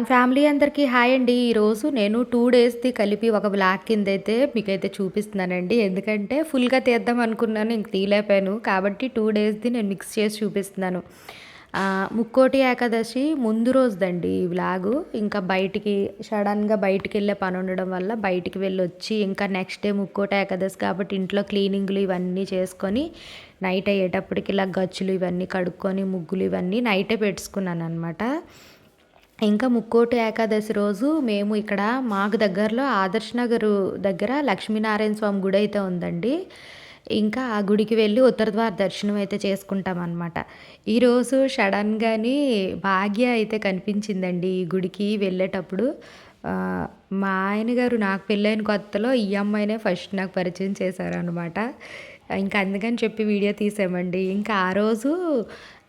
మన ఫ్యామిలీ అందరికీ హాయ్ అండి. ఈరోజు నేను టూ డేస్ది కలిపి ఒక బ్లాక్ కింద అయితే మీకైతే చూపిస్తున్నానండి. ఎందుకంటే ఫుల్గా తీద్దాం అనుకున్నాను ఇంక తీయలేపాను కాబట్టి టూ డేస్ది నేను మిక్స్ చేసి చూపిస్తున్నాను. ముక్కోటి ఏకాదశి ముందు రోజుదండి ఈ వ్లాగు. ఇంకా బయటికి సడన్గా బయటికి వెళ్ళే పని ఉండడం వల్ల బయటికి వెళ్ళి వచ్చి ఇంకా నెక్స్ట్ డే ముక్కోటి ఏకాదశి కాబట్టి ఇంట్లో క్లీనింగ్లు ఇవన్నీ చేసుకొని నైట్ అయ్యేటప్పటికి ఇలా గచ్చులు ఇవన్నీ కడుక్కొని ముగ్గులు ఇవన్నీ నైటే పెట్టుకున్నాను అనమాట ఇంకా ముక్కోటి ఏకాదశి రోజు మేము ఇక్కడ మాకు దగ్గరలో ఆదర్శ్ నగర్ దగ్గర లక్ష్మీనారాయణ స్వామి గుడి అయితే ఉందండి. ఇంకా ఆ గుడికి వెళ్ళి ఉత్తర ద్వార దర్శనం అయితే చేసుకుంటాం అనమాట ఈరోజు సడన్గాని భాగ్య అయితే కనిపించిందండి ఈ గుడికి వెళ్ళేటప్పుడు. మా ఆయన గారు నాకు పెళ్ళైన కొత్తలో ఈ అమ్మాయినే ఫస్ట్ నాకు పరిచయం చేశారనమాట ఇంకా అందుకని చెప్పి వీడియో తీసామండి. ఇంకా ఆ రోజు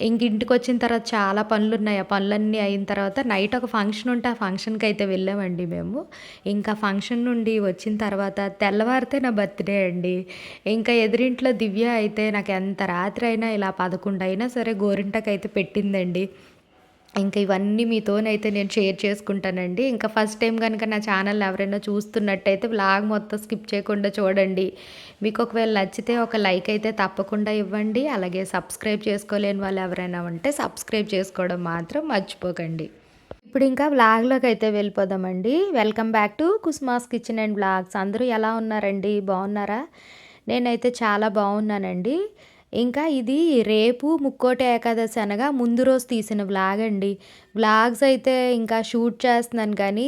ఇంక ఇంటికి వచ్చిన తర్వాత చాలా పనులు ఉన్నాయి ఆ పనులన్నీ అయిన తర్వాత నైట్ ఒక ఫంక్షన్ ఉంటే ఆ ఫంక్షన్కి అయితే వెళ్ళామండి మేము. ఇంకా ఫంక్షన్ నుండి వచ్చిన తర్వాత తెల్లవారితే నా బర్త్డే అండి. ఇంకా ఎదురింట్లో దివ్య అయితే నాకు ఎంత రాత్రి అయినా ఇలా పదకొండు అయినా సరే గోరింటకైతే పెట్టిందండి. ఇంకా ఇవన్నీ మీతోనైతే నేను షేర్ చేసుకుంటానండి. ఇంకా ఫస్ట్ టైం కనుక నా ఛానల్ ఎవరైనా చూస్తున్నట్టయితే బ్లాగ్ మొత్తం స్కిప్ చేయకుండా చూడండి. మీకు ఒకవేళ నచ్చితే ఒక లైక్ అయితే తప్పకుండా ఇవ్వండి. అలాగే సబ్స్క్రైబ్ చేసుకోలేని వాళ్ళు ఎవరైనా ఉంటే సబ్స్క్రైబ్ చేసుకోవడం మాత్రం మర్చిపోకండి. ఇప్పుడు ఇంకా వ్లాగ్లోకి అయితే వెళ్ళిపోదామండి. Welcome back to కుస్మాస్ kitchen and blogs అందరూ ఎలా ఉన్నారండి? బాగున్నారా? నేనైతే చాలా బాగున్నానండి. ఇంకా ఇది రేపు ముక్కోటి ఏకాదశి అనగా ముందు రోజు తీసిన వ్లాగ్ అండి. వ్లాగ్స్ అయితే ఇంకా షూట్ చేస్తున్నాను కానీ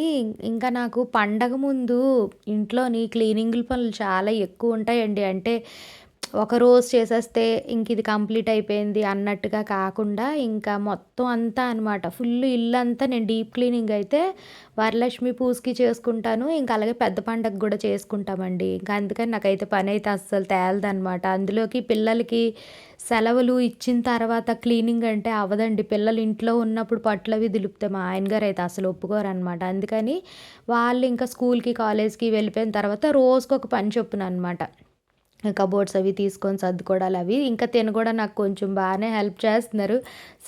ఇంకా నాకు పండగ ముందు ఇంట్లోని క్లీనింగ్ పనులు చాలా ఎక్కువ ఉంటాయండి. అంటే ఒక రోజు చేసేస్తే ఇంక ఇది కంప్లీట్ అయిపోయింది అన్నట్టుగా కాకుండా ఇంకా మొత్తం అంతా అనమాట ఫుల్ ఇల్లు అంతా నేను డీప్ క్లీనింగ్ అయితే వరలక్ష్మి పూజకి చేసుకుంటాను ఇంకా అలాగే పెద్ద పండగ కూడా చేసుకుంటామండి. ఇంకా అందుకని నాకైతే పని అయితే అస్సలు తేలదనమాట అందులోకి పిల్లలకి సెలవులు ఇచ్చిన తర్వాత క్లీనింగ్ అంటే అవ్వదండి. పిల్లలు ఇంట్లో ఉన్నప్పుడు పట్లు అవి మా ఆయన గారు అయితే అసలు ఒప్పుకోరు అనమాట అందుకని వాళ్ళు ఇంకా స్కూల్కి కాలేజ్కి వెళ్ళిపోయిన తర్వాత రోజుకి ఒక పని చొప్పున అనమాట కబోర్డ్స్ అవి తీసుకొని సర్దుకోవడాలు అవి. ఇంకా తిన కూడా నాకు కొంచెం బాగానే హెల్ప్ చేస్తున్నారు.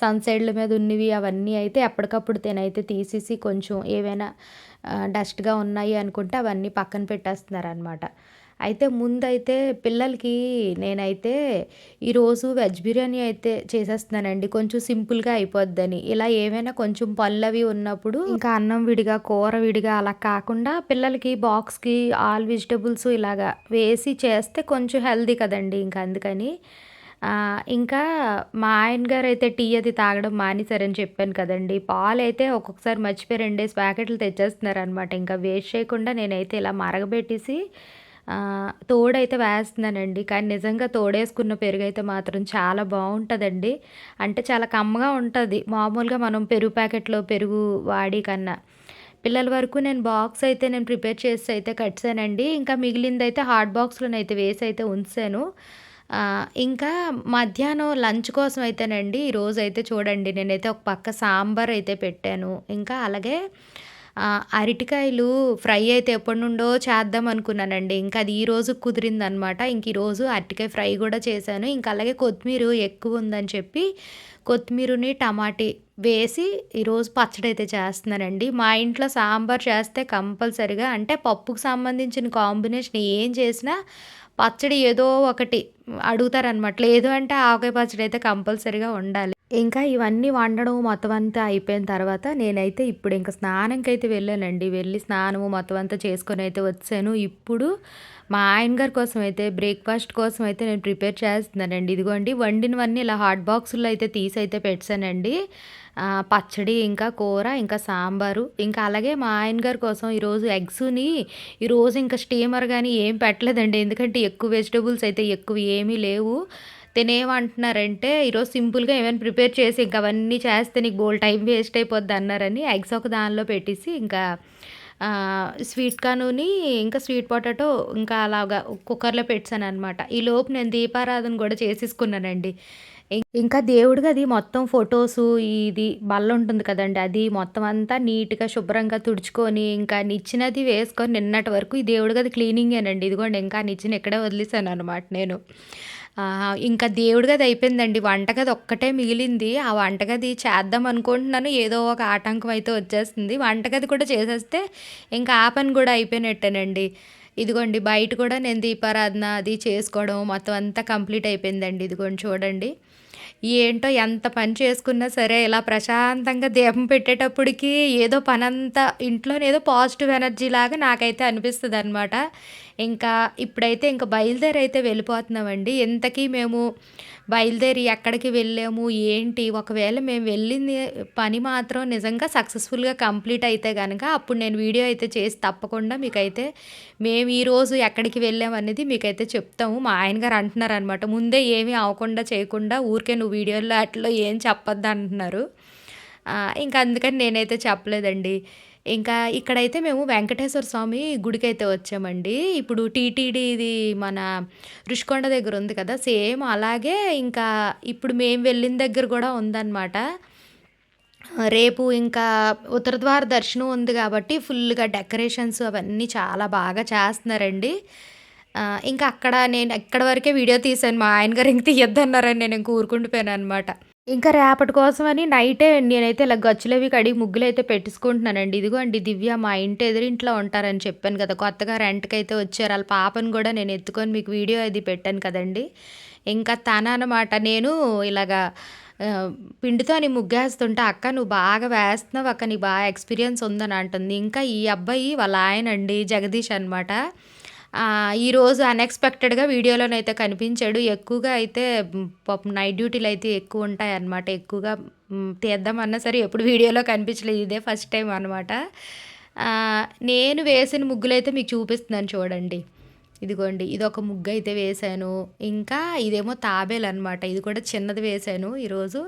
సన్ సైడ్ల మీద ఉన్నవి అవన్నీ అయితే ఎప్పటికప్పుడు తినైతే తీసేసి కొంచెం ఏవైనా డస్ట్గా ఉన్నాయి అనుకుంటే అవన్నీ పక్కన పెట్టేస్తున్నారు అనమాట అయితే ముందైతే పిల్లలకి నేనైతే ఈరోజు వెజ్ బిర్యానీ అయితే చేసేస్తున్నానండి. కొంచెం సింపుల్గా అయిపోద్దని. ఇలా ఏమైనా కొంచెం పళ్ళు అవి ఉన్నప్పుడు ఇంకా అన్నం విడిగా కూర విడిగా అలా కాకుండా పిల్లలకి బాక్స్కి ఆల్ వెజిటబుల్స్ ఇలాగా వేసి చేస్తే కొంచెం హెల్దీ కదండి. ఇంకా అందుకని ఇంకా మా ఆయన గారు అయితే టీ అది తాగడం మానేశారని చెప్పాను కదండి. పాలు అయితే ఒక్కొక్కసారి మర్చిపోయి రెండేసి ప్యాకెట్లు తెచ్చేస్తున్నారు అనమాట ఇంకా వేస్ట్ చేయకుండా నేనైతే ఇలా మరగబెట్టేసి తోడైతే వేస్తున్నానండి. కానీ నిజంగా తోడేసుకున్న పెరుగు అయితే మాత్రం చాలా బాగుంటుందండి. అంటే చాలా కమ్మగా ఉంటుంది. మామూలుగా మనం పెరుగు ప్యాకెట్లో పెరుగు వాడి కన్నా. పిల్లల వరకు నేను బాక్స్ అయితే నేను ప్రిపేర్ చేసి అయితే కట్టానండి ఇంకా మిగిలింది అయితే హాట్ బాక్స్లోనైతే వేసి అయితే ఉంచాను. ఇంకా మధ్యాహ్నం లంచ్ కోసం అయితేనండి ఈరోజు అయితే చూడండి. నేనైతే ఒక పక్క సాంబార్ అయితే పెట్టాను. ఇంకా అలాగే అరటికాయలు ఫ్రై అయితే ఎప్పటి నుండో చేద్దాం అనుకున్నానండి. ఇంకా అది ఈరోజు కుదిరిందనమాట. ఇంక ఈరోజు అరటికాయ ఫ్రై కూడా చేశాను. ఇంకా అలాగే కొత్తిమీర ఎక్కువ ఉందని చెప్పి కొత్తిమీరని టమాటీ వేసి ఈరోజు పచ్చడి అయితే చేస్తున్నానండి. మా ఇంట్లో సాంబార్ చేస్తే కంపల్సరిగా అంటే పప్పుకు సంబంధించిన కాంబినేషన్ ఏం చేసినా పచ్చడి ఏదో ఒకటి అడుగుతారనమాట లేదు అంటే ఆవకాయ పచ్చడి అయితే కంపల్సరీగా ఉండాలి ఇంకా ఇవన్నీ వండడం మొత్తం అంతా అయిపోయిన తర్వాత నేనైతే ఇప్పుడు ఇంకా స్నానంకైతే వెళ్ళానండి. వెళ్ళి స్నానము మొత్తం అంతా చేసుకొని అయితే వచ్చాను. ఇప్పుడు మా ఆయన గారి కోసం అయితే బ్రేక్ఫాస్ట్ కోసం అయితే నేను ప్రిపేర్ చేస్తున్నానండి. ఇదిగోండి వండినవన్నీ ఇలా హాట్ బాక్సుల్లో అయితే తీసి అయితే పెట్టానండి. పచ్చడి ఇంకా కూర ఇంకా సాంబారు ఇంకా అలాగే మా ఆయన గారి కోసం ఈరోజు ఎగ్స్ని ఈరోజు ఇంకా స్టీమర్ కానీ ఏం పెట్టలేదండి. ఎందుకంటే ఎక్కువ వెజిటబుల్స్ అయితే ఎక్కువ ఏమీ లేవు. తినేమంటున్నారంటే ఈరోజు సింపుల్గా ఏమైనా ప్రిపేర్ చేసి ఇంకా అవన్నీ చేస్తే నీకు బోల్ టైం వేస్ట్ అయిపోద్ది అన్నారని ఎగ్స్ ఒక దానిలో పెట్టేసి ఇంకా స్వీట్ కానుని ఇంకా స్వీట్ పొటాటో ఇంకా అలాగా కుక్కర్లో పెట్టాను అనమాట ఈ లోపు నేను దీపారాధన కూడా చేసేసుకున్నానండి. ఇంకా దేవుడికి అది మొత్తం ఫొటోసు ఇది బల్ల ఉంటుంది కదండి అది మొత్తం అంతా నీట్గా శుభ్రంగా తుడుచుకొని ఇంకా నిచ్చినది వేసుకొని నిన్నటి వరకు ఈ దేవుడికి అది క్లీనింగేనండి. ఇదిగోండి ఇంకా నిచ్చిన ఇక్కడే వదిలేసాను అనమాట నేను. ఇంకా దేవుడి గది అయిపోయిందండి. వంటగది ఒక్కటే మిగిలింది. ఆ వంటగది చేద్దాం అనుకుంటున్నాను. ఏదో ఒక ఆటంకం అయితే వచ్చేస్తుంది. వంటగది కూడా చేసేస్తే ఇంకా ఆ పని కూడా అయిపోయినట్టేనండి. ఇదిగోండి బయట కూడా నేను దీపారాధన అది చేసుకోవడం మొత్తం అంతా కంప్లీట్ అయిపోయిందండి. ఇదిగోండి చూడండి. ఏంటో ఎంత పని చేసుకున్నా సరే ఇలా ప్రశాంతంగా దీపం పెట్టేటప్పటికి ఏదో పనంతా ఇంట్లోనేదో పాజిటివ్ ఎనర్జీ లాగా నాకైతే అనిపిస్తుంది అనమాట ఇంకా ఇప్పుడైతే ఇంకా బయలుదేరి అయితే వెళ్ళిపోతున్నామండి. ఇంతకీ మేము బయలుదేరి ఎక్కడికి వెళ్ళాము, ఏంటి ఒకవేళ మేము వెళ్ళింది పని మాత్రం నిజంగా సక్సెస్‌ఫుల్‌గా కంప్లీట్ అయితే కనుక అప్పుడు నేను వీడియో అయితే చేసి తప్పకుండా మీకైతే మేము ఈరోజు ఎక్కడికి వెళ్ళామనేది మీకైతే చెప్తాము. మా ఆయన గారు అంటున్నారనమాట. ముందే ఏమీ అవ్వకుండా చేయకుండా ఊరికే నువ్వు వీడియోలో అట్లా ఏం చెప్పొద్దు అంటున్నారు. ఇంకా అందుకని నేనైతే చెప్పలేదండి. ఇంకా ఇక్కడైతే మేము వెంకటేశ్వర స్వామి గుడికైతే వచ్చామండి. ఇప్పుడు టీటీడీది మన రుషికొండ దగ్గర ఉంది కదా! సేమ్ అలాగే ఇంకా ఇప్పుడు మేము వెళ్ళిన దగ్గర కూడా ఉందనమాట. రేపు ఇంకా ఉత్తర ద్వార దర్శనం ఉంది కాబట్టి ఫుల్‌గా డెకరేషన్స్ అవన్నీ చాలా బాగా చేస్తున్నారండి. ఇంకా అక్కడ నేను ఎక్కడి వరకే వీడియో తీశాను. మా ఆయన గారు ఇంక తీయొద్దన్నారని నేను ఇంక ఊరుకుండిపోయాననమాట. ఇంకా రేపటి కోసమని నైటే నేనైతే ఇలా గచ్చులవి కడిగి ముగ్గులు అయితే పెట్టుకుంటున్నానండి పెట్టేసుకుంటున్నానండి. ఇదిగోండి దివ్య మా ఇంటి ఎదురింట్లో ఉంటారని చెప్పాను కదా! కొత్తగా రెంట్కి అయితే వచ్చారు. వాళ్ళ పాపను కూడా నేను ఎత్తుకొని మీకు వీడియో అది పెట్టాను కదండీ! ఇంకా తన అనమాట నేను ఇలాగా పిండితో నీ ముగ్గేస్తుంటే, "అక్క నువ్వు బాగా వేస్తున్నావు అక్క. నీకు బాగా ఎక్స్‌పీరియన్స్ ఉందని" అంటుంది. ఇంకా ఈ అబ్బాయి వాళ్ళ ఆయనండి జగదీష్ అనమాట. ఈరోజు అన్‌ఎక్స్‌పెక్టెడ్‌గా వీడియోలోనైతే కనిపించాడు. ఎక్కువగా అయితే హ్మ్, పాపం నైట్ ఉంటాయి అన్నమాట ఎక్కువగా తీద్దామన్నా సరే ఎప్పుడు వీడియోలో కనిపించలేదు. ఇదే ఫస్ట్ టైం అనమాట. నేను వేసిన ముగ్గులైతే మీకు చూపిస్తున్నాను చూడండి. ఇదిగోండి ఇది ఒక ముగ్గు అయితే వేశాను. ఇంకా ఇదేమో తాబేలనమాట. ఇది కూడా చిన్నది వేశాను ఈరోజు.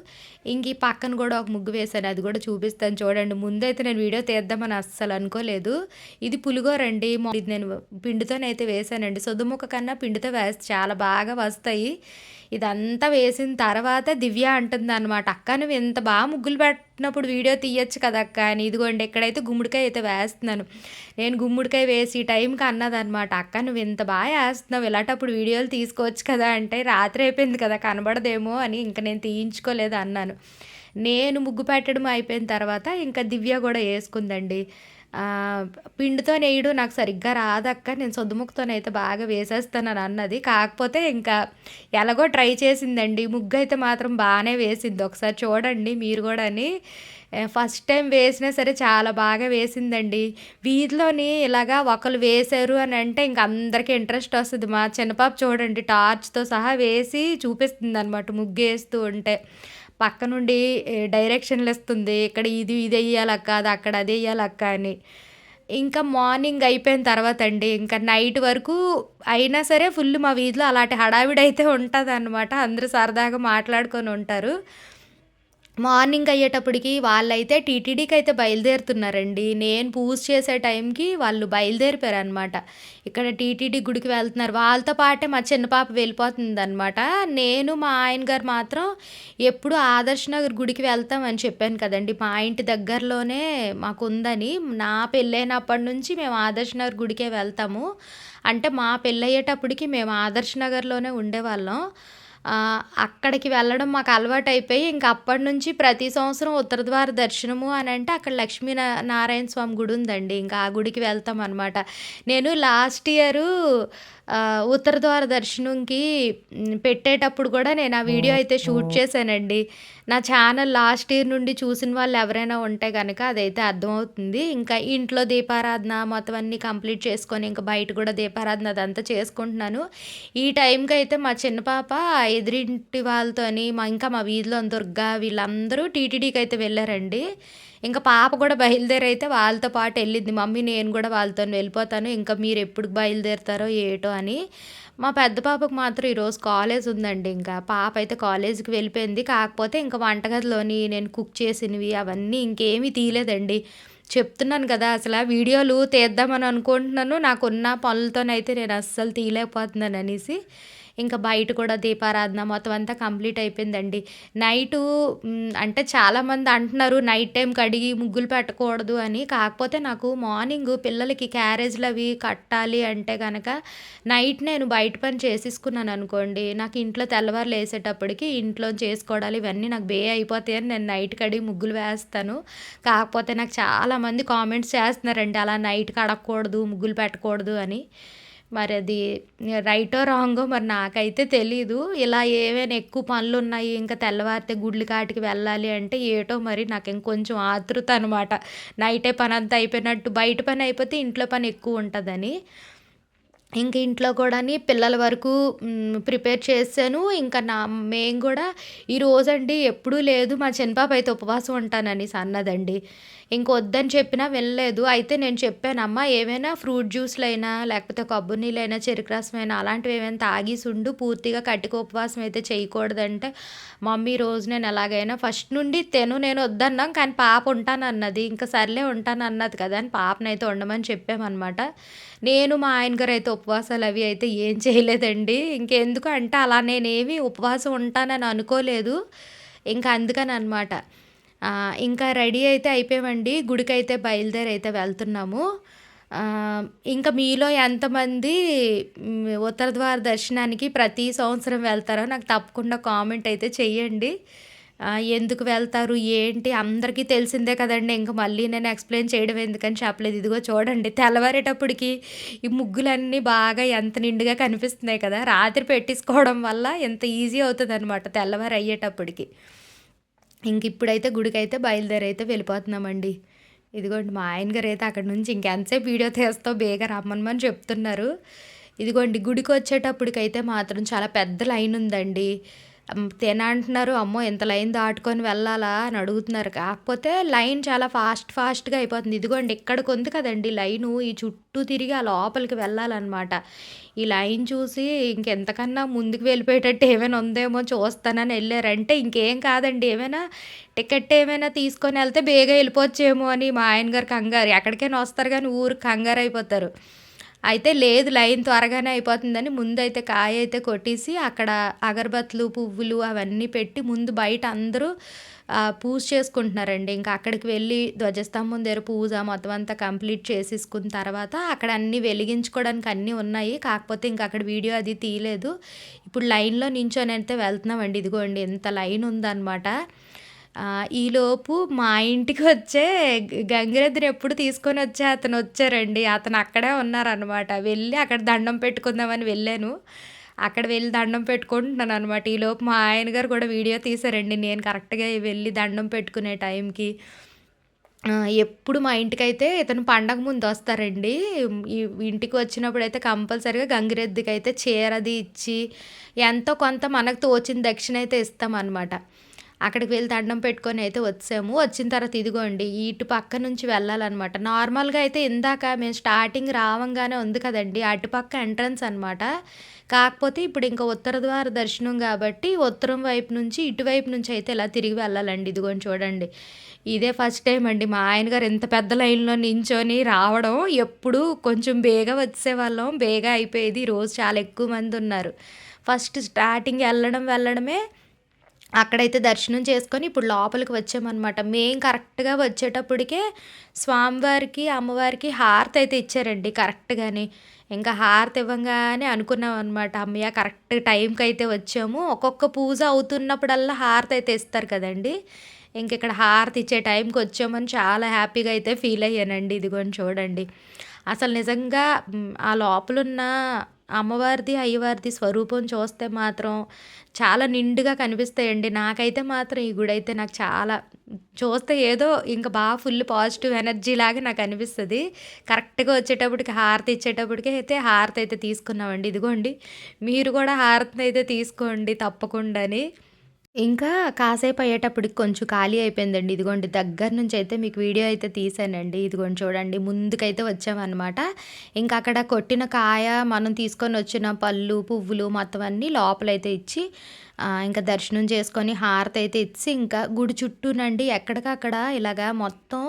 ఇంక ఈ పక్కన కూడా ఒక ముగ్గు వేశాను. అది కూడా చూపిస్తాను చూడండి. ముందైతే నేను వీడియో తీద్దామని అస్సలు అనుకోలేదు. ఇది పులిగోరండి. ఇది నేను పిండితోనైతే వేశానండి. సొద్దుముక్క కన్నా పిండితో వేస్తే చాలా బాగా వస్తాయి. ఇదంతా వేసిన తర్వాత దివ్య అంటుందనమాట. "అక్క నువ్వు ఎంత బాగా ముగ్గులు పెట్టినప్పుడు వీడియో తీయచ్చు కదా అక్క" అని. ఇదిగోండి ఎక్కడైతే గుమ్మడికాయ అయితే వేస్తున్నాను. నేను గుమ్మడికాయ వేసి ఈ టైంకి అన్నదనమాట. "అక్క నువ్వు ఎంత బాగా వేస్తున్నావు ఇలాంటప్పుడు వీడియోలు తీసుకోవచ్చు కదా" అంటే, "రాత్రి అయిపోయింది కదా కనబడదేమో" అని ఇంకా నేను తీయించుకోలేదు అన్నాను. నేను ముగ్గు పెట్టడం అయిపోయిన తర్వాత ఇంకా దివ్య కూడా వేసుకుందండి పిండితో పిండితోనేయడం నాకు సరిగ్గా రాదక్క. నేను సుద్దముక్కతోనైతే బాగా వేసేస్తానని అన్నది. కాకపోతే ఇంకా ఎలాగో ట్రై చేసిందండి. ముగ్గు అయితే మాత్రం బాగానే వేసింది. ఒకసారి చూడండి మీరు కూడా అని ఫస్ట్ టైం వేసినా సరే చాలా బాగా వేసిందండి. వీధిలోని ఇలాగా ఒకరు వేశారు అంటే ఇంక అందరికీ ఇంట్రెస్ట్ వస్తుంది మా చిన్నపాప చూడండి టార్చ్‌తో సహా వేసి చూపిస్తుంది అన్నమాట ముగ్గు వేస్తూ ఉంటే. పక్క నుండి డైరెక్షన్లు ఇస్తుంది ఇక్కడ ఇది ఇది వేయాలక్క అది అక్కడ అదెయ్యాలక్క అని. ఇంకా మార్నింగ్ అయిపోయిన తర్వాత అండి ఇంకా నైట్ వరకు అయినా సరే ఫుల్ మా వీధిలో అలాంటి హడావిడి అయితే ఉంటుంది అనమాట అందరూ సరదాగా మాట్లాడుకొని ఉంటారు. మార్నింగ్ అయ్యేటప్పటికి వాళ్ళైతే టీటీడీకి అయితే బయలుదేరుతున్నారండి. నేను పూజ చేసే టైంకి వాళ్ళు బయలుదేరిపోయారనమాట. ఇక్కడ టీటీడీ గుడికి వెళ్తున్నారు. వాళ్ళతో పాటే మా చిన్న పాప వెళ్ళిపోతుందనమాట. నేను మా ఆయన గారు మాత్రం ఎప్పుడు ఆదర్శ నగర్ గుడికి వెళ్తామని చెప్పాను కదండి మా ఇంటి దగ్గరలోనే మాకు ఉందని నా పెళ్ళైనప్పటి నుంచి మేము ఆదర్శ నగర్ గుడికే వెళ్తాము. అంటే మా పెళ్ళయ్యేటప్పటికి మేము ఆదర్శ నగర్‌లోనే ఉండేవాళ్ళం. అక్కడికి వెళ్ళడం మాకు అలవాటయిపోయి ఇంక అప్పటినుంచి ప్రతి సంవత్సరం ఉత్తర ద్వార దర్శనము అంటే అక్కడ లక్ష్మీ నారాయణ స్వామి గుడి ఉందండి. ఇంకా ఆ గుడికి వెళ్తాం అనమాట నేను లాస్ట్ ఇయరు ఉత్తర ద్వార దర్శనంకి పెట్టేటప్పుడు గూడా నేను ఆ వీడియో అయితే షూట్ చేశానండి. నా ఛానల్ లాస్ట్ ఇయర్ నుండి చూసిన వాళ్ళు ఎవరైనా ఉంటే గనక అదైతే అర్థమవుతుంది. ఇంకా ఇంట్లో దీపారాధన మొత్తం అన్నీ కంప్లీట్ చేసుకొని ఇంక బయట గూడా దీపారాధన అదంతా చేసుకుంటున్నాను. ఈ టైంకయితే మా చిన్న పాప ఎదురింటి వాళ్ళతోని మా ఇంకా మా వీధిలో దుర్గా వీళ్ళందరూ టీటీడీకైతే వెళ్ళారండి. ఇంకా పాప కూడా బయలుదేరైతే వాళ్ళతో పాటు వెళ్ళింది మమ్మీ నేను కూడా వాళ్ళతో వెళ్ళిపోతాను. ఇంకా మీరు ఎప్పుడు బయలుదేరుతారో ఏటో అని. మా పెద్ద పాపకు మాత్రం ఈరోజు కాలేజ్ ఉందండి ఇంకా. పాప అయితే కాలేజీకి వెళ్ళిపోయింది. కాకపోతే ఇంకా వంటగదిలోని నేను కుక్ చేసినవి అవన్నీ ఇంకేమీ తీయలేదండి. చెప్తున్నాను గదా! అసల వీడియోలు తీద్దామని అనుకుంటున్నాను. నాకున్న పనులతోనైతే నేను అస్సలు తీయలేకపోతున్నాను అనేసి ఇంకా బయట కూడా దీపారాధన మొత్తం అంతా కంప్లీట్ అయిపోయిందండి. నైటు అంటే చాలామంది అంటున్నారు నైట్ టైం కడిగి ముగ్గులు పెట్టకూడదు అని. కాకపోతే నాకు మార్నింగ్ పిల్లలకి క్యారేజ్లు అవి కట్టాలి అంటే కనుక నైట్ నేను బయట పని చేసేసుకున్నాను అనుకోండి నాకు ఇంట్లో తెల్లవారు లేసేటప్పటికి ఇంట్లో చేసుకోవడాలు ఇవన్నీ నాకు బే అయిపోతాయని నేను నైట్ కడిగి ముగ్గులు వేస్తాను. కాకపోతే నాకు చాలామంది కామెంట్స్ చేస్తున్నారండి అలా నైట్ కడగకూడదు ముగ్గులు పెట్టకూడదు అని. మరి అది రైటో రాంగో మరి నాకైతే తెలీదు. ఇలా ఏవైనా ఎక్కువ పనులు ఉన్నాయి ఇంకా తెల్లవారితే గుడ్లు కాటికి వెళ్ళాలి అంటే ఏటో మరి నాకు ఇంకొంచెం ఆతృత అనమాట నైటే పని అంతా అయిపోయినట్టు బయట పని అయిపోతే ఇంట్లో పని ఎక్కువ ఉంటుందని. ఇంక ఇంట్లో కూడాని పిల్లల వరకు ప్రిపేర్ చేశాను. ఇంకా నా మేము కూడా ఈ ఎప్పుడూ లేదు. మా చిన్నపాప అయితే ఉపవాసం ఉంటానని అన్నదండి ఇంక వద్దని చెప్పినా వినలేదు. అయితే నేను చెప్పానమ్మా ఏమైనా ఫ్రూట్ జ్యూస్లైనా లేకపోతే కొబ్బరి నీళ్ళైనా చెరుకు రసం అయినా అలాంటివి ఏమైనా తాగేసి ఉండు పూర్తిగా కట్టిక ఉపవాసం అయితే చేయకూడదంటే మమ్మీ రోజు నేను ఎలాగైనా ఫస్ట్ నుండి తెను నేను వద్దన్నాం కానీ పాప ఉంటాను అన్నది ఇంకా సర్లే ఉంటాను అన్నది కదా అని పాపనైతే ఉండమని చెప్పామన్నమాట. నేను మా ఆయన గారు అయితే ఉపవాసాలు అవి అయితే ఏం చేయలేదండి. ఇంకెందుకు అంటే అలా నేనేమి ఉపవాసం ఉంటానని అనుకోలేదు. ఇంకా అందుకని అనమాట ఇంకా రెడీ అయితే అయిపోయామండి. గుడికి అయితే బయలుదేరి అయితే వెళ్తున్నాము ఇంకా మీలో ఎంతమంది ఉత్తరద్వార ఉత్తర ద్వార దర్శనానికి ప్రతి సంవత్సరం వెళ్తారో నాకు తప్పకుండా కామెంట్ అయితే చెయ్యండి. ఎందుకు వెళ్తారు ఏంటి? అందరికీ తెలిసిందే కదండి. ఇంకా మళ్ళీ నేను ఎక్స్ప్లెయిన్ చేయడం ఎందుకని చెప్పలేదు. ఇదిగో చూడండి తెల్లవారేటప్పటికి ఈ ముగ్గులన్నీ బాగా ఎంత నిండుగా కనిపిస్తున్నాయి కదా. రాత్రి పెట్టేసుకోవడం వల్ల ఎంత ఈజీ అవుతుంది అనమాట తెల్లవారు అయ్యేటప్పటికి. ఇంక ఇప్పుడైతే గుడికైతే బయలుదేరి అయితే వెళ్ళిపోతున్నామండి. ఇదిగోండి మా ఆయన గారు అయితే అక్కడ నుంచి ఇంకెంతసేపు వీడియో తీస్తావు బేగా రమ్మనమని చెప్తున్నారు. ఇదిగోండి గుడికి వచ్చేటప్పటికైతే మాత్రం చాలా పెద్ద లైన్ ఉందండి. తిన అంటున్నారు అమ్మో ఎంత లైన్ దాటుకొని వెళ్ళాలా అని అడుగుతున్నారు. కాకపోతే లైన్ చాలా ఫాస్ట్ ఫాస్ట్గా అయిపోతుంది. ఇదిగోండి ఇక్కడికి ఉంది కదండి లైను ఈ చుట్టూ తిరిగి ఆ లోపలికి వెళ్ళాలన్నమాట. ఈ లైన్ చూసి ఇంకెంతకన్నా ముందుకు వెళ్ళిపోయేటట్టు ఏమైనా ఉందేమో చూస్తానని వెళ్ళారంటే ఇంకేం కాదండి ఏమైనా టికెట్ ఏమైనా తీసుకొని వెళ్తే బేగా వెళ్ళిపోవచ్చేమో అని మా ఆయన గారు కంగారు. ఎక్కడికైనా వస్తారు కానీ ఊరు కంగారు అయిపోతారు. అయితే లేదు లైన్ త్వరగానే అయిపోతుందని ముందైతే కాయ అయితే కొట్టేసి అక్కడ అగరబత్తులు పువ్వులు అవన్నీ పెట్టి ముందు బయట అందరూ పూజ చేసుకుంటున్నారండి. ఇంకా అక్కడికి వెళ్ళి ధ్వజస్తంభం దగ్గర పూజ మొత్తం అంతా కంప్లీట్ చేసేసుకున్న తర్వాత అక్కడ అన్నీ వెలిగించుకోవడానికి అన్నీ ఉన్నాయి. కాకపోతే ఇంకా అక్కడ వీడియో అది తీయలేదు. ఇప్పుడు లైన్లో నించొని అయితే వెళ్తున్నామండి. ఇదిగోండి ఎంత లైన్ ఉందన్నమాట. ఈలోపు మా ఇంటికి వచ్చే గంగిరెద్దుని ఎప్పుడు తీసుకొని వచ్చే అతను వచ్చారండి. అతను అక్కడే ఉన్నారనమాట వెళ్ళి అక్కడ దండం పెట్టుకుందామని వెళ్ళాను. అక్కడ వెళ్ళి దండం పెట్టుకుంటున్నాను అనమాట ఈలోపు మా ఆయన గారు కూడా వీడియో తీశారండి. నేను కరెక్ట్గా వెళ్ళి దండం పెట్టుకునే టైంకి. ఎప్పుడు మా ఇంటికైతే ఇతను పండగ ముందు వస్తారండి. ఇంటికి వచ్చినప్పుడు అయితే కంపల్సరీగా గంగిరెద్దుకి అయితే చీరది ఇచ్చి ఎంతో కొంత మనకు తోచిన దక్షిణ అయితే ఇస్తామన్నమాట. అక్కడికి వెళ్ళి దండం పెట్టుకొని అయితే వచ్చాము. వచ్చిన తర్వాత ఇదిగోండి ఇటు పక్క నుంచి వెళ్ళాలన్నమాట. నార్మల్గా అయితే ఇందాక మేము స్టార్టింగ్ రావంగానే ఉంది కదండి అటుపక్క ఎంట్రన్స్ అనమాట కాకపోతే ఇప్పుడు ఇంకా ఉత్తర ద్వార దర్శనం కాబట్టి ఉత్తరం వైపు నుంచి ఇటువైపు నుంచి అయితే ఇలా తిరిగి వెళ్ళాలండి. ఇదిగోండి చూడండి. ఇదే ఫస్ట్ టైం అండి మా ఆయన గారు ఎంత పెద్ద లైన్లో నించొని రావడం. ఎప్పుడు కొంచెం బేగా వచ్చేవాళ్ళం బేగా అయిపోయేది రోజు చాలా ఎక్కువ మంది ఉన్నారు. ఫస్ట్ స్టార్టింగ్ వెళ్ళడం వెళ్ళడమే అక్కడైతే దర్శనం చేసుకొని ఇప్పుడు లోపలికి వచ్చామన్నమాట. మేము కరెక్ట్గా వచ్చేటప్పటికే స్వామివారికి అమ్మవారికి హారతి అయితే ఇచ్చారండి కరెక్ట్గానే. ఇంకా హారతి ఇవ్వంగానే అనుకున్నాం అనమాట అమ్మయ్య కరెక్ట్ టైంకి అయితే వచ్చాము. ఒక్కొక్క పూజ అవుతున్నప్పుడల్లా హారతి అయితే ఇస్తారు కదండి. ఇంక ఇక్కడ హారతి ఇచ్చే టైంకి వచ్చామని చాలా హ్యాపీగా అయితే ఫీల్ అయ్యానండి. ఇదిగోని చూడండి. అసలు నిజంగా ఆ లోపలున్న అమ్మవారిది అయ్యవారిది స్వరూపం చూస్తే మాత్రం చాలా నిండుగా కనిపిస్తాయండి. నాకైతే మాత్రం ఈ గుడి అయితే నాకు చాలా చూస్తే ఏదో ఇంకా బాగా ఫుల్ పాజిటివ్ ఎనర్జీ లాగా నాకు అనిపిస్తుంది. కరెక్ట్గా వచ్చేటప్పటికి హారతి ఇచ్చేటప్పటికి అయితే హారతి అయితే తీసుకున్నామండి. ఇదిగోండి మీరు కూడా హారతిని అయితే తీసుకోండి తప్పకుండాని. ఇంకా కాసేపు అయ్యేటప్పటికి కొంచెం ఖాళీ అయిపోయిందండి. ఇదిగోండి దగ్గర నుంచి అయితే మీకు వీడియో అయితే తీసానండి. ఇదిగోండి చూడండి ముందుకైతే వచ్చామన్నమాట. ఇంకా అక్కడ కొట్టిన కాయ మనం తీసుకొని వచ్చిన పళ్ళు పువ్వులు మొత్తం అన్నీ లోపలైతే ఇచ్చి ఇంకా దర్శనం చేసుకొని హారతి అయితే ఇచ్చి ఇంకా గుడి చుట్టూనండి. ఎక్కడికక్కడ ఇలాగా మొత్తం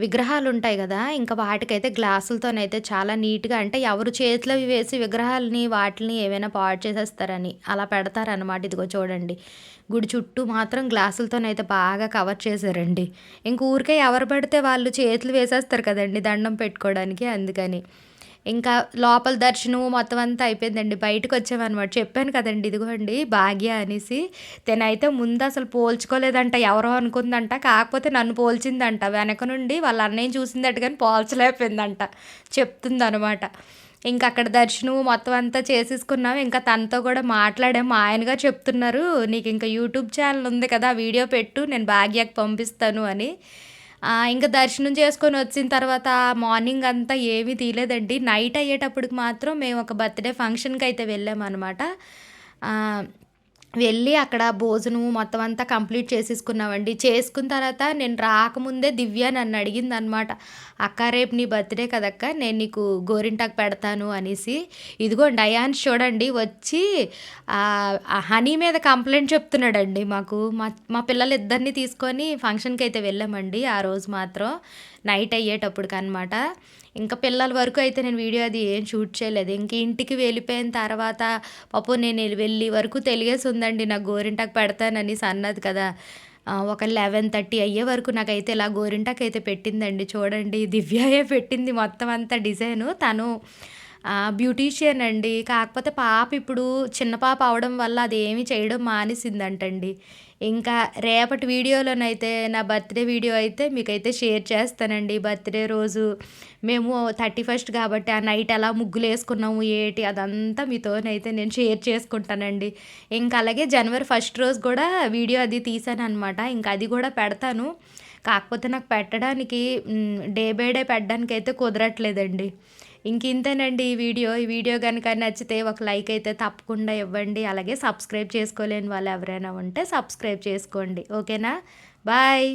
విగ్రహాలు ఉంటాయి కదా ఇంకా వాటికైతే గ్లాసులతోనైతే చాలా నీట్‌గా అంటే ఎవరు చేతిలో వేసి విగ్రహాలని వాటిని ఏవైనా పాడు చేసేస్తారని అలా పెడతారనమాట. ఇదిగో చూడండి. గుడి చుట్టూ మాత్రం గ్లాసులతోనైతే బాగా కవర్ చేశారండి. ఇంక ఊరికే ఎవరు పడితే వాళ్ళు చేతులు వేసేస్తారు కదండి దండం పెట్టుకోవడానికి అందుకని. ఇంకా లోపల దర్శనం మొత్తం అంతా అయిపోయిందండి. బయటకు వచ్చామన్నమాట చెప్పాను కదండి ఇదిగోండి భాగ్య అనేసి. తెనయితే ముందు అసలు పోల్చుకోలేదంట. ఎవరో అనుకుందంట. కాకపోతే నన్ను పోల్చిందంట. వెనక నుండి వాళ్ళ అన్నయ్యని చూసిందట కానీ పోల్చలేకపోయిందంట. చెప్తుందనమాట. ఇంకా అక్కడ దర్శనం మొత్తం అంతా చేసేసుకున్నాం. ఇంకా తనతో కూడా మాట్లాడాం. మా చెప్తున్నారు నీకు ఇంకా యూట్యూబ్ ఛానల్ ఉంది కదా! వీడియో పెట్టు. నేను భాగ్యకు పంపిస్తాను" అని. ఇంకా దర్శనం చేసుకొని వచ్చిన తర్వాత మార్నింగ్ అంతా ఏమీ తీయలేదండి. నైట్ అయ్యేటప్పటికి మాత్రం మేము ఒక బర్త్‌డే ఫంక్షన్‌కయితే వెళ్ళామనమాట. అనమాట వెళ్ళి అక్కడ భోజనం మొత్తం అంతా కంప్లీట్ చేసేసుకున్నామండి. చేసుకున్న తర్వాత నేను రాకముందే దివ్య నన్ను అడిగింది అనమాట "అక్క రేపు నీ బర్త్‌డే కదక్క! నేను నీకు గోరింటాకు పెడతాను" అనేసి. ఇదిగోండి అయాన్స్ చూడండి వచ్చి ఆ హనీ మీద కంప్లైంట్ చెప్తున్నాడండి మాకు. మా మా పిల్లలిద్దరిని తీసుకొని ఫంక్షన్కి అయితే వెళ్ళామండి ఆ రోజు మాత్రం. నైట్ అయ్యేటప్పటికనమాట. ఇంకా పిల్లల వరకు అయితే నేను వీడియో అది ఏం షూట్ చేయలేదు. ఇంక ఇంటికి వెళ్ళిపోయిన తర్వాత పాపం నేను వెళ్ళి వరకు తెలిగేసుందండి నాకు గోరింటాకు పెడతానని అన్నది కదా! ఒక లెవెన్ థర్టీ అయ్యే వరకు నాకైతే ఇలా గోరింటాకయితే పెట్టిందండి. చూడండి దివ్యాయే పెట్టింది మొత్తం అంతా డిజైను. తను బ్యూటీషియన్ అండి. కాకపోతే పాప ఇప్పుడు చిన్న పాప అవడం వల్ల అదేమి చేయడం మానేసిందంటండి. ఇంకా రేపటి వీడియోలోనైతే నా బర్త్‌డే వీడియో అయితే మీకైతే షేర్ చేస్తానండి. బర్త్‌డే రోజు మేము 31 కాబట్టి ఆ నైట్ ఎలా ముగ్గులు వేసుకున్నాము ఏటి అదంతా మీతోనైతే నేను షేర్ చేసుకుంటానండి. ఇంకా అలాగే జనవరి ఫస్ట్ రోజు కూడా వీడియో అది తీశాననమాట. ఇంకా అది కూడా పెడతాను. కాకపోతే నాకు పెట్టడానికి డే బై డే పెట్టడానికి అయితే కుదరట్లేదండి. ఇంకింతేనండి ఈ వీడియో. ఈ వీడియో కనుక నచ్చితే ఒక లైక్ అయితే తప్పకుండా ఇవ్వండి. అలాగే సబ్స్క్రైబ్ చేసుకోలేని వాళ్ళు ఎవరైనా ఉంటే సబ్స్క్రైబ్ చేసుకోండి. ఓకేనా? బాయ్.